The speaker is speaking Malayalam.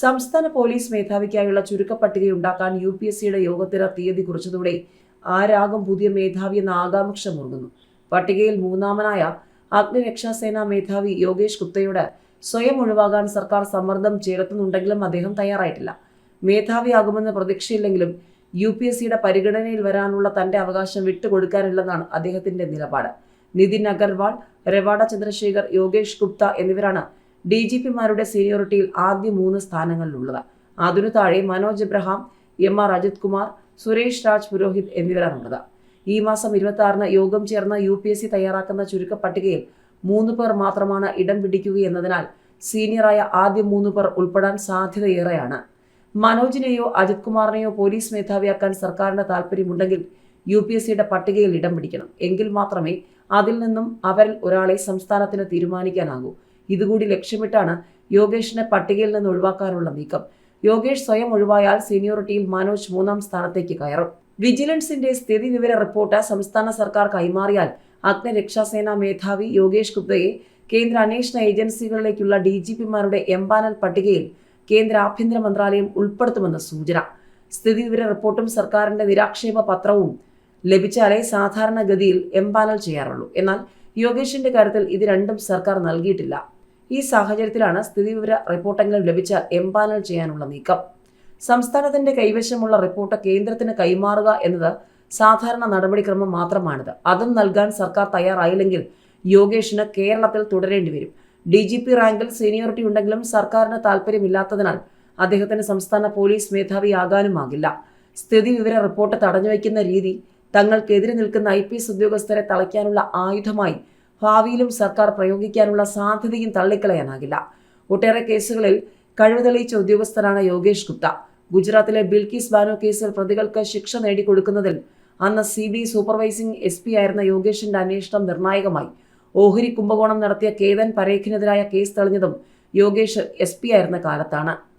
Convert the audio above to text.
സംസ്ഥാന പോലീസ് മേധാവിക്കായുള്ള ചുരുക്കപ്പട്ടികയുണ്ടാക്കാൻ യു പി എസ് സിയുടെ യോഗത്തിന് തീയതി കുറിച്ചതോടെ ആരാകും പുതിയ മേധാവി എന്ന ആകാംക്ഷ മുറുകുന്നു. പട്ടികയിൽ മൂന്നാമനായ അഗ്നിരക്ഷാസേനാ മേധാവി യോഗേഷ് ഗുപ്തയോട് സ്വയം ഒഴിവാകാൻ സർക്കാർ സമ്മർദ്ദം ചെലുത്തുന്നുണ്ടെങ്കിലും അദ്ദേഹം തയ്യാറായിട്ടില്ല. മേധാവിയാകുമെന്ന് പ്രതീക്ഷയില്ലെങ്കിലും യു പി എസ് സിയുടെ പരിഗണനയിൽ വരാനുള്ള തന്റെ അവകാശം വിട്ടുകൊടുക്കാനില്ലെന്നാണ് അദ്ദേഹത്തിന്റെ നിലപാട്. നിതിൻ അഗർവാൾ രവാഡ ചന്ദ്രശേഖർ യോഗേഷ് ഗുപ്ത എന്നിവരാണ് ഡി ജി പിമാരുടെ സീനിയോറിറ്റിയിൽ ആദ്യ മൂന്ന് സ്ഥാനങ്ങളിലുള്ളത്. അതിനു താഴെ മനോജ് എബ്രഹാം എം ആർ അജിത് കുമാർ സുരേഷ് രാജ് പുരോഹിത് എന്നിവരാണുള്ളത്. ഈ മാസം ഇരുപത്തി ആറിന് യോഗം ചേർന്ന യു പി എസ് സി തയ്യാറാക്കുന്ന ചുരുക്കപ്പട്ടികയിൽ മൂന്ന് പേർ മാത്രമാണ് ഇടം പിടിക്കുകയെന്നതിനാൽ സീനിയറായ ആദ്യ മൂന്ന് പേർ ഉൾപ്പെടാൻ സാധ്യതയേറെയാണ്. മനോജിനെയോ അജിത് കുമാറിനെയോ പോലീസ് മേധാവിയാക്കാൻ സർക്കാരിന് താല്പര്യമുണ്ടെങ്കിൽ യു പി എസ് സിയുടെ പട്ടികയിൽ ഇടം പിടിക്കണം. എങ്കിൽ മാത്രമേ അതിൽ നിന്നും അവരിൽ ഒരാളെ സംസ്ഥാനത്തിന് തീരുമാനിക്കാനാകൂ. ഇതുകൂടി ലക്ഷ്യമിട്ടാണ് യോഗേഷിനെ പട്ടികയിൽ നിന്ന് ഒഴിവാക്കാനുള്ള നീക്കം. യോഗേഷ് സ്വയം ഒഴിവായാൽ സീനിയോറിറ്റിയിൽ മനോജ് മൂന്നാം സ്ഥാനത്തേക്ക് കയറും. വിജിലൻസിന്റെ സ്ഥിതി വിവര റിപ്പോർട്ട് സംസ്ഥാന സർക്കാർ കൈമാറിയാൽ അഗ്നിരക്ഷാസേനാ മേധാവി യോഗേഷ് ഗുപ്തയെ കേന്ദ്ര അന്വേഷണ ഏജൻസികളിലേക്കുള്ള ഡി ജി പിമാരുടെ എംപാനൽ പട്ടികയിൽ കേന്ദ്ര ആഭ്യന്തര മന്ത്രാലയം ഉൾപ്പെടുത്തുമെന്ന് സൂചന. സ്ഥിതി വിവര റിപ്പോർട്ടും സർക്കാരിന്റെ നിരാക്ഷേപ പത്രവും ലഭിച്ചാലേ സാധാരണഗതിയിൽ എംപാനൽ ചെയ്യാറുള്ളൂ. എന്നാൽ യോഗേഷിന്റെ കാര്യത്തിൽ ഇത് രണ്ടും സർക്കാർ നൽകിയിട്ടില്ല. ഈ സാഹചര്യത്തിലാണ് സ്ഥിതിവിവര റിപ്പോർട്ടെങ്കിലും ലഭിച്ച എംപാനൽ ചെയ്യാനുള്ള നീക്കം. സംസ്ഥാനത്തിന്റെ കൈവശമുള്ള റിപ്പോർട്ട് കേന്ദ്രത്തിന് കൈമാറുക എന്നത് സാധാരണ നടപടിക്രമം മാത്രമാണിത്. അതും നൽകാൻ സർക്കാർ തയ്യാറായില്ലെങ്കിൽ യോഗേഷിന് കേരളത്തിൽ തുടരേണ്ടി വരും. ഡി ജി പി റാങ്കിൽ സീനിയോറിറ്റി ഉണ്ടെങ്കിലും സർക്കാരിന് താല്പര്യമില്ലാത്തതിനാൽ അദ്ദേഹത്തിന് സംസ്ഥാന പോലീസ് മേധാവിയാകാനുമാകില്ല. സ്ഥിതി വിവര റിപ്പോർട്ട് തടഞ്ഞുവെക്കുന്ന രീതി തങ്ങൾക്കെതിരെ നിൽക്കുന്ന ഐ പി എസ് ഉദ്യോഗസ്ഥരെ തളയ്ക്കാനുള്ള ആയുധമായി ഭാവിയിലും സർക്കാർ പ്രയോഗിക്കാനുള്ള സാധ്യതയും തള്ളിക്കളയാനാകില്ല. ഒട്ടേറെ കേസുകളിൽ കഴിവ് തെളിയിച്ച ഉദ്യോഗസ്ഥരാണ് യോഗേഷ് ഗുപ്ത. ഗുജറാത്തിലെ ബിൽക്കിസ് ബാനോ കേസിൽ പ്രതികൾക്ക് ശിക്ഷ നേടിക്കൊടുക്കുന്നതിൽ അന്ന് C B supervising S P ആയിരുന്ന യോഗേഷിന്റെ അന്വേഷണം നിർണായകമായി. ഓഹരി കുംഭകോണം നടത്തിയ കേതൻ പരേഖിനെതിരായ കേസ് തെളിഞ്ഞതും യോഗേഷ് എസ് പി ആയിരുന്ന കാലത്താണ്.